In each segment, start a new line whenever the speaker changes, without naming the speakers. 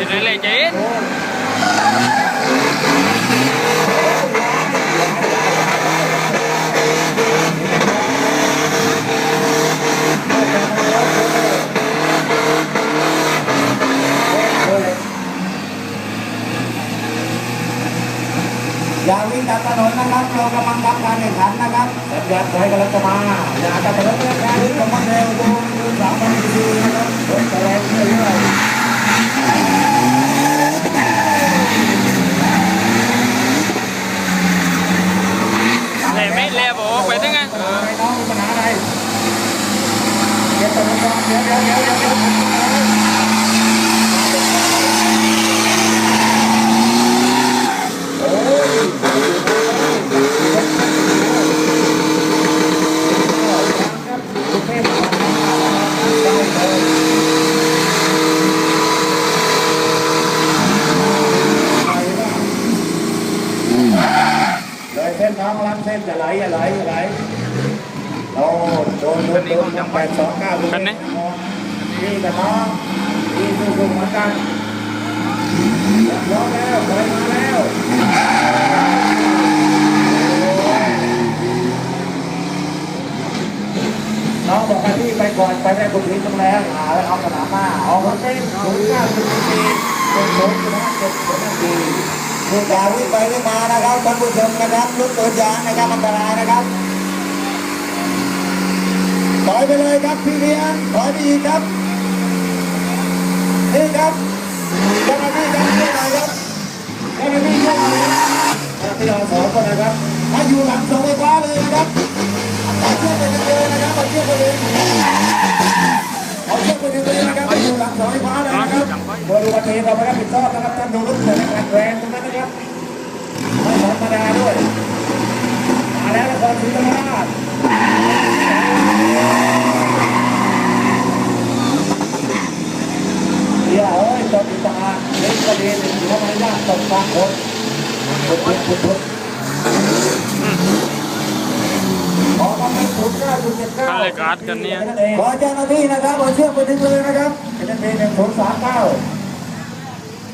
อยู่ในเลยเจ๊น
อย่าวิ่งตามถนนนะครับ เรากำลังทำการแข่งขันนะครับสัญญาณไฟกำลังจะมา อย่าตามถนนเรื่องการวิ่งกำลังเร็วดูดูสามพันสี่นะครับรถจะแรงเรื่อย
เแต่ไม่เลวบอกไปถึงไง
ไม่ต้องมีปัญหาอะไรเดี๋ยวเดี๋ยวเดี๋ยวเดี๋ยวเดี๋ยวเดี๋ยวโอ้ย เลยเส้นท้องรับเส้นจะไหลจะไหลจะไหลโอ้โดนโดนโดนจังแปดสองเก้านี่แต่น้องนี่สูงเหมือนกันร้องแล้วไปมาแล้วน้องบอกให้พี่ไปก่อนไปได้คุณพีต้องแล้วหาแล้วเอาสนามหน้าเอาคนเต้นศูนย์เก้าศูนย์สี่เป็นศูนย์ชนะเจ็ดศูนย์นาที นี่อย่าวิ่งไปวิ่งมานะครับท่านผู้ชมนะครับรถตัวยางนะครับอันตรายนะครับถอยไปเลยครับพี่เลี้ยงถอยไปอีกครับนี่ครับเจ้าหน้าที่ครับช่วยหน่อยครับเจ้าหน้าที่ช่วยหน่อยครับเจ้าหน้าที่เราสองคนนะครับมาอยู่หลังเสาไฟฟ้าเลยนะครับเอาเชือกไปเลยนะครับเอาเชือกไปเลย เสาไฟฟ้าเลยนะครับเกิดอุบัติเหตุเราไม่รับผิดชอบนะครับท่านดูรถเกิดเหตุแรงตรงนั้นนะครับไม่ธรรมดาด้วยมาแล้วนครศรีธรรมราชเดี๋ยวเอ้ยตบอีกตาเล่นประเด็นทำไมยากตบตาคนพุดพุดพุดพุดขอมาเป็นศูนย์เก้าจุดเจ็ดเก้า
อะไรการ์ดกันเนี่ย
ขอเจ้าหน้าที่นะครับเอาเชือกไปดึงเลยนะครับ เป็นเพลงหนึ่งศูนย์สามเก้า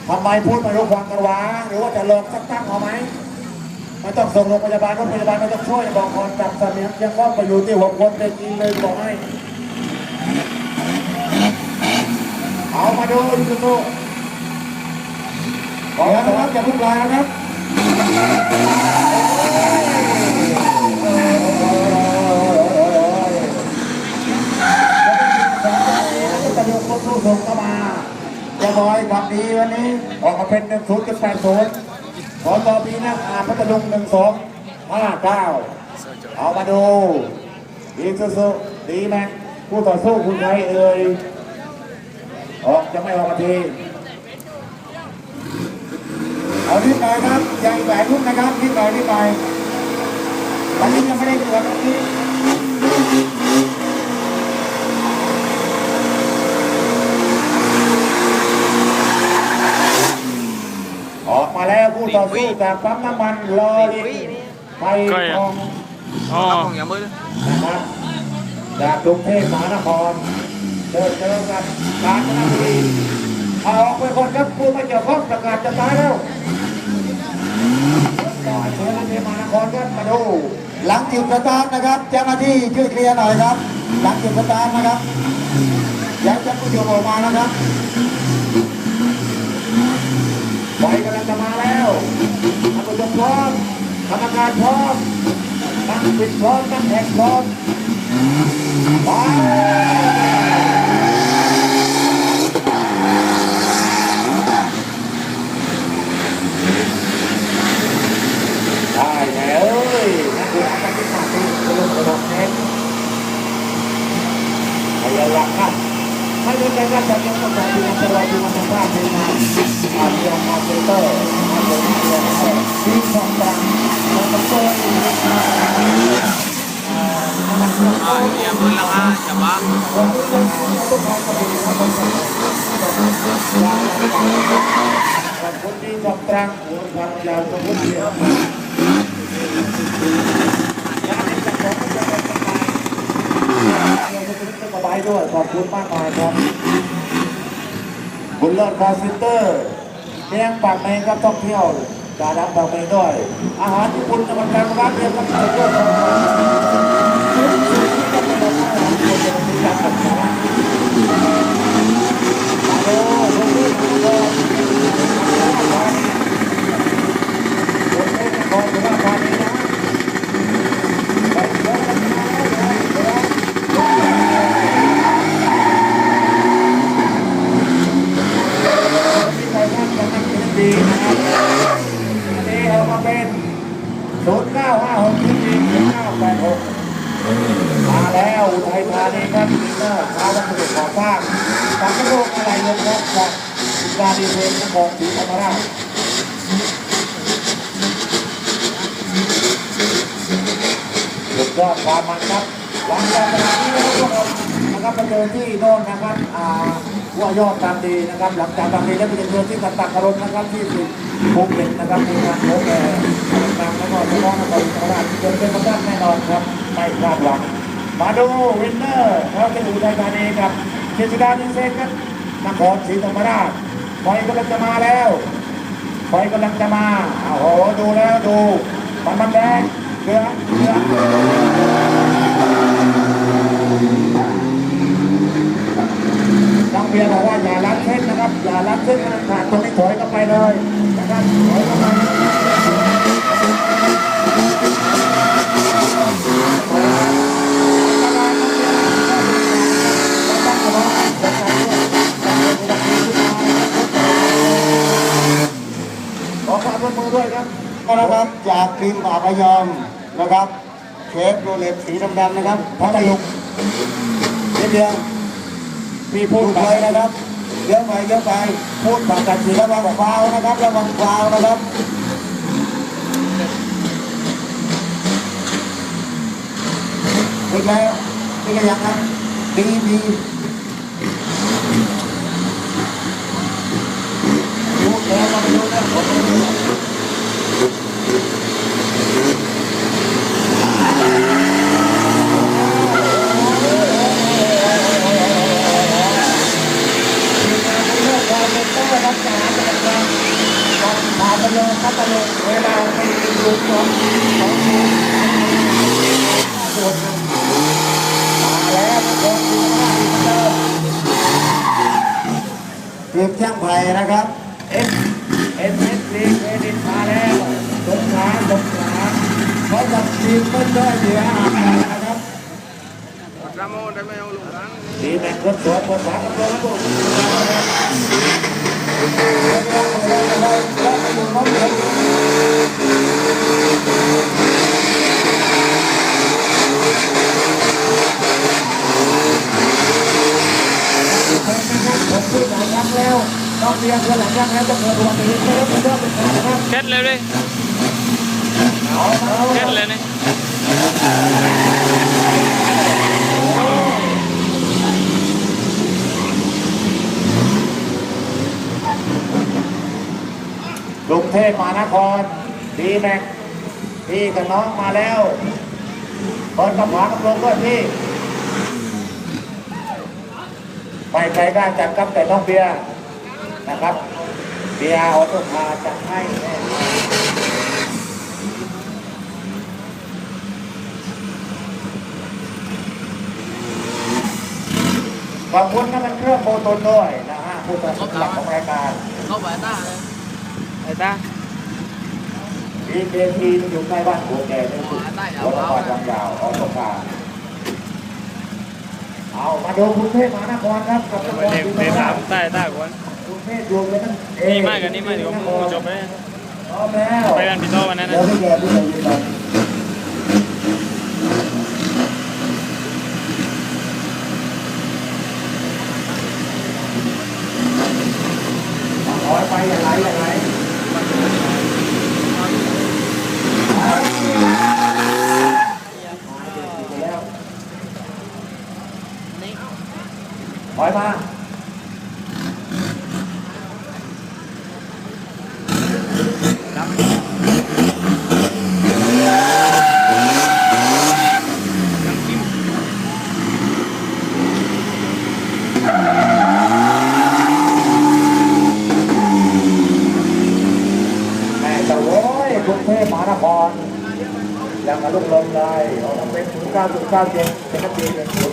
ทำไมพูดไม่รู้ฟังกันวะหรือว่าจะลงสักตั้งเอาไหมไม่ต้องส่งโรงพยาบาลรถพยาบาลไม่ต้องช่วยบอกคนจับเสมียงยังก็ไปอยู่ที่หัวคนไปกินเลยบอกให้เอามาดูดูดูขอแล้วนะครับอย่าพุ่งลายนะครับจะยกรถตู้ส่งเข้ามาจะบอยขับดีวันนี้ ออกมา เป็นหนึ่งศูนย์จุดแปดศูนย์ขอต่อปีนะอาพัทลุงหนึ่งสองห้าเก้าเอามาดูอีซูซูดีไหมผู้ต่อสู้คุณใครเอ่ยออกจะไม่ออกมาทีเอานิดหน่อยครับยังอีกหลายรุ่นนะครับนิดหน่อยนิดหน่อยวันนี้ยังไม่ได้ตรวจวันนี้ออกมาแล้วผู้ ต่อสู้จากปั๊มน้ำมันรอลินไฟทอง
อ๋อ
นะครับจากกรุงเทพมหานครเดินเจอกับกาญจนบุรีเอาออกไปคนครับผู้ไม่เกี่ยวข้องประกาศจะตายแล้วต่อเชิญกรุงเทพมหานครครับมาดูหลังจุดสตาร์ทนะครับเจ้าหน้าที่ช่วยเคลียร์หน่อยครับ หลังจุดสตาร์ทนะครับยังจะผู้ชมออกมานะครับ ไฟกำลังจะมาแล้วท่านผู้ชมพร้อมกรรมการพร้อมนักปิดพร้อมนักแข่งพร้อมไปได้แล้วเอ้ยนักกีฬาการที่มาที่กระโดดกระโดดเน้นพยายามครับ ไม่ได้แค่การจัดการกับทีมงานเราทีมงานส สบายด้วยขอบคุณมากมายครับบุญเลิศคาร์เตอร์เลี้ยงปากเมงครับท่องเที่ยวการรับปากเมงด้วย อาหารญี่ปุ่นกำลังการร้าเรียนครับสุดยอดของดีนะครับอันนี้เอามาเป็นศูนย์เก้าห้าหกศูนย์เก้าแปดหก มาแล้วอุทัยธานีครับมีเนอร์ชาววัสดุก่อสร้างจากกระโดดอะไรลงครับจากการดีเทลนครศรีธรรมราชสุดยอดความมันครับหลังจากขณะนี้นะครับพวกเรานะครับไปเดินที่โน่นนะครับอ่าหัวยอดตามดีนะครับ หลังจากตามดีแล้วไปเดินที่กันตักกรนนะครับที่สิภูเก็ตนะครับมีงานโค้งแอร์ต่างๆแล้วก็เฉพาะนครศรีธรรมราชเดินเป็นประจำแน่นอนครับไม่พลาดหวังมาดูวินเนอร์เขาจะอยู่ในธานีกับ เชษฐกาดิเซนครับนครศรีธรรมราชไฟกำลังจะมาแล้วไฟกำลังจะมาโอ้โหดูแล้วดูมันมันแดงเกลือเกลืองน้องเบียร์บอกว่าอย่าลัดเส้นนะครับ อย่าลัดเส้นมันขาดตรงนี้ถอยกลับไปเลยนะครับถอยเข้าไปขอความร่วมมือ ด้วยครับ
นะครับจากทีมป่าพยอมนะครับเชฟโรเล็ตสีดำๆนะครับพัทลุงนิดเดียว
มีพู
พู
ดไป
ไปนะครับเยอะไปเยอะไปพูดฝั่งกันสีระวังฟาวนะครับระวังฟาวนะครับเป็นไงเป็นไงยังครับดีดีพูดแล้วก็ไม่รู้นะผมไม่รู้
พาไปเลยครับไปเลยเวลาไปดูของของดูส่วนหนึ่งมาแล้วคนดูหน้าดีเหมือนเดิม
ทีมช่างไผ่นะครับ
เอสเอสเอสลีเครดิตมาแล้วสงขลาสงขลาเขาจับทีมต้นด้วยเหนืออาบนะครับ
รามได้ไหมเอาลงกัน
ดีแม็กรถสวนคนสามคนแล้วพวกผมพูดหลายครั้ งแล้วต้องเรียนกันหลายครั้งแล้วจะเกิดอุบัติเหตุไม่ได้เป็นเรื่องเป็นราวนะครับ
เช็ดเลยดิ
เอาเอา
เช็ดเลยนี่
กรุงเทพมหานครดีแม็กพี่กับน้องมาแล้วเปิดกระผากำลังด้วยพี่ ไม่ใครกล้าจัดกับแต่น้องเบียร์นะครับ เบียร์ออโต้คาร์จัดให้แน่ขอบคุณน้ำมันเครื่องโมตนด้วยนะฮะผู้สนับสนุนหลักของรายการ
เข้าไปต้าเลยไอ้ตา
ดีเจทีอยู่ใกล้บ้านหัวแก่ในสุดหัวตะวันวังยาวออกตกปลา เอามาดูกรุงเทพมหานครครับกับนคร
เด็ก
ศรีธร
เด็
ร
ก
ม
ถา
ราช
มใต้ใต้กวน
กรุงเทพรวมกันทั้งเอ
นี่มากกันนี่มากเดี๋ยวมูจบไป
พร้อมแล้ว
ไปกันพี่โตวันนั้น
เดี๋ยว
นะ
พี่แกพี่แกยืนก่อน
ถอยไปอย่าไหลอย่าไหลแล้วถอยมา กรุงเทพมหานครยังมา ลุกลงได้เอาเป็นศูนย์เก้าศูนย์เก้าเจ็ดเป็นนักเรียน